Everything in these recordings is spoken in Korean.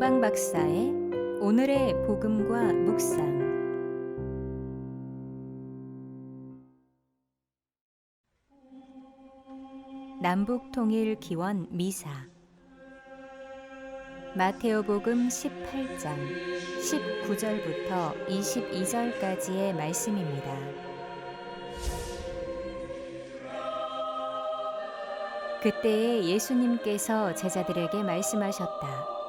동방 박사의 오늘의 복음과 묵상 남북 통일 기원 미사 마테오복음 18장 19절부터 22절까지의 말씀입니다. 그때에 예수님께서 제자들에게 말씀하셨다.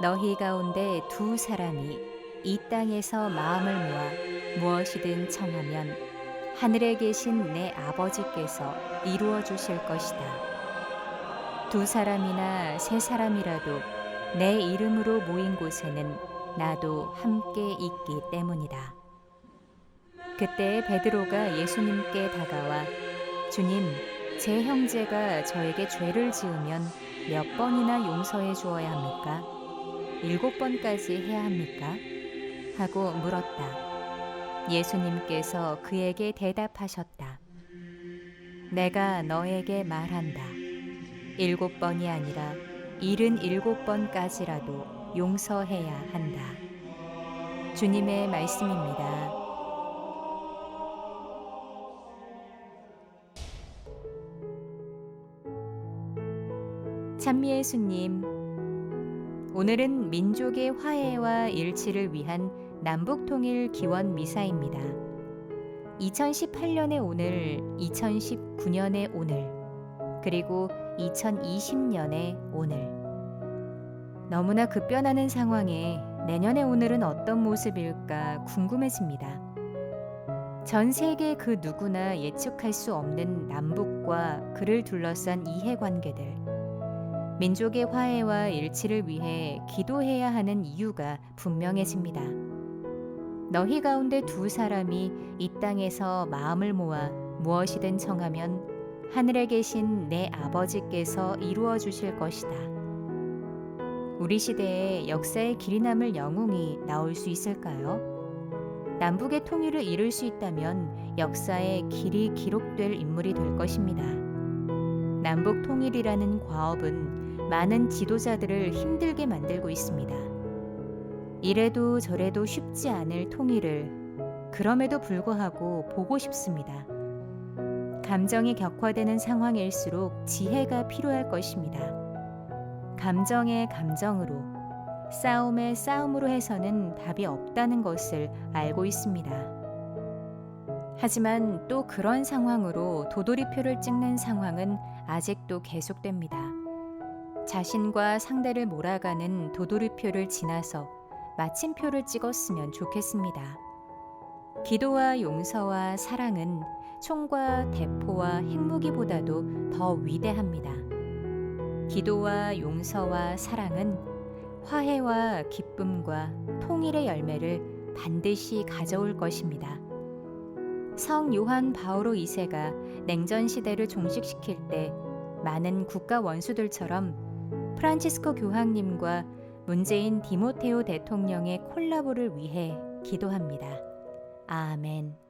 너희 가운데 두 사람이 이 땅에서 마음을 모아 무엇이든 청하면 하늘에 계신 내 아버지께서 이루어 주실 것이다. 두 사람이나 세 사람이라도 내 이름으로 모인 곳에는 나도 함께 있기 때문이다. 그때 베드로가 예수님께 다가와 주님, 제 형제가 저에게 죄를 지으면 몇 번이나 용서해 주어야 합니까? 일곱 번까지 해야 합니까? 하고 물었다. 예수님께서 그에게 대답하셨다. 내가 너에게 말한다. 일곱 번이 아니라 일흔 일곱 번까지라도 용서해야 한다. 주님의 말씀입니다. 찬미 예수님, 오늘은 민족의 화해와 일치를 위한 남북 통일 기원 미사입니다. 2018년의 오늘, 2019년의 오늘, 그리고 2020년의 오늘. 너무나 급변하는 상황에 내년의 오늘은 어떤 모습일까 궁금해집니다. 전 세계 그 누구나 예측할 수 없는 남북과 그를 둘러싼 이해관계들. 민족의 화해와 일치를 위해 기도해야 하는 이유가 분명해집니다. 너희 가운데 두 사람이 이 땅에서 마음을 모아 무엇이든 청하면 하늘에 계신 내 아버지께서 이루어 주실 것이다. 우리 시대에 역사의 길이 남을 영웅이 나올 수 있을까요? 남북의 통일을 이룰 수 있다면 역사의 길이 기록될 인물이 될 것입니다. 남북 통일이라는 과업은 많은 지도자들을 힘들게 만들고 있습니다. 이래도 저래도 쉽지 않을 통일을 그럼에도 불구하고 보고 싶습니다. 감정이 격화되는 상황일수록 지혜가 필요할 것입니다. 감정의 감정으로, 싸움의 싸움으로 해서는 답이 없다는 것을 알고 있습니다. 하지만 또 그런 상황으로 도돌이표를 찍는 상황은 아직도 계속됩니다. 자신과 상대를 몰아가는 도돌이표를 지나서 마침표를 찍었으면 좋겠습니다. 기도와 용서와 사랑은 총과 대포와 핵무기보다도 더 위대합니다. 기도와 용서와 사랑은 화해와 기쁨과 통일의 열매를 반드시 가져올 것입니다. 성 요한 바오로 2세가 냉전 시대를 종식시킬 때 많은 국가 원수들처럼 프란치스코 교황님과 문재인 디모테오 대통령의 콜라보를 위해 기도합니다. 아멘.